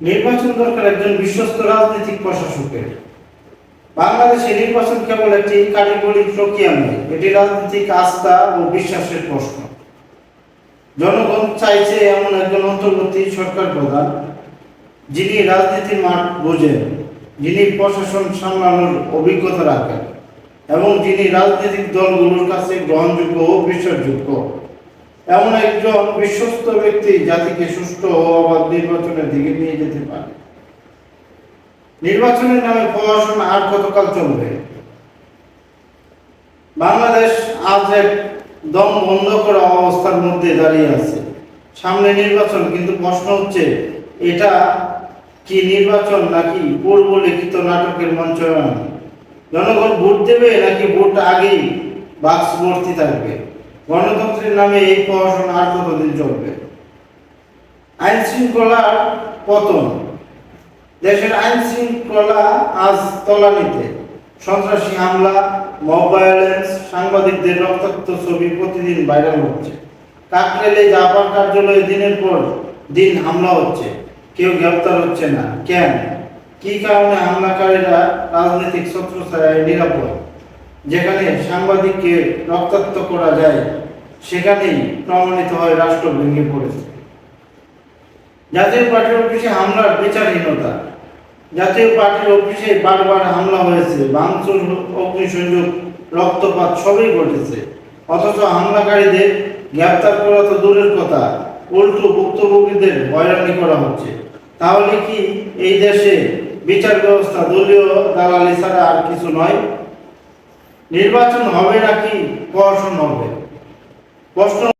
নির্বাচন দরকার একজন বিশ্বস্ত রাজনৈতিক প্রশাসকের। বাংলাদেশে নির্বাচন কেবল একটি কারিগরি প্রক্রিয়া নয়, এটি রাজনৈতিক আস্থা ও বিশ্বাসের প্রশ্ন। জনগণ চাইছে এমন একজন অন্তর্বর্তী সরকার প্রধান, যিনি রাজনীতির মাঠ বোঝেন, যিনি প্রশাসন সামলানোর অভিজ্ঞতা রাখেন এবং যিনি রাজনৈতিক দলগুলোর কাছে গ্রহণযোগ্য ও বিশ্বাসযোগ্য। এমন একজন বিশ্বস্ত ব্যক্তি জাতিকে ও অবাধ নির্বাচনের দিকে নিয়ে যেতে পারে। নির্বাচনের নামে প্রশাসন আর কতকাল চলবে? বাংলাদেশ আজ এক দম বন্ধ করা অবস্থার মধ্যে দাঁড়িয়ে আছে। সামনে নির্বাচন, কিন্তু প্রশ্ন হচ্ছে, এটা কি নির্বাচন নাকি পূর্ব লিখিত নাটকের মঞ্চায়ন জনগণ ভোট দেবে নাকি ভোট আগেই বাক্স ভর্তি থাকবে? গণতন্ত্রের নামে এই প্রশাসন আর কতদিন চলবে? আইন শৃঙ্খলার পতন। দেশের আইন শৃঙ্খলা আজ তলানিতে। সন্ত্রাসী হামলা মব ভায়োলেন্স সাংবাদিকদের রক্তাক্ত ছবি প্রতিদিন ভাইরাল হচ্ছে। কাকরেলে জাপান কার্যালয়ে দিনের পর দিন হামলা হচ্ছে। কেউ গ্রেপ্তার হচ্ছে না। কেন? কি কারণে হামলাকারীরা রাজনৈতিক ছত্রছায়ায় নিরাপদ? যেখানে সাংবাদিককে রক্তাক্ত করা যায়, সেখানেই প্রমাণিত হয় রাষ্ট্র ভেঙে পড়েছে। জাতীয় পার্টির অফিসে হামলার বিচারহীনতা। জাতীয় পার্টির অফিসে বারবার হামলা হয়েছে, ভাঙচুর, অগ্নিসংযোগ, রক্তপাত সবই ঘটেছে। অথচ হামলাকারীদের গ্রেপ্তার করা তো দূরের কথা, উল্টো ভুক্তভোগীদের হয়রানি করা হচ্ছে। তাহলে কি এই দেশে বিচার ব্যবস্থা দলীয় দালালি ছাড়া আর কিছু নয়? নির্বাচন হবে নাকি প্রশাসন হবে? প্রশ্ন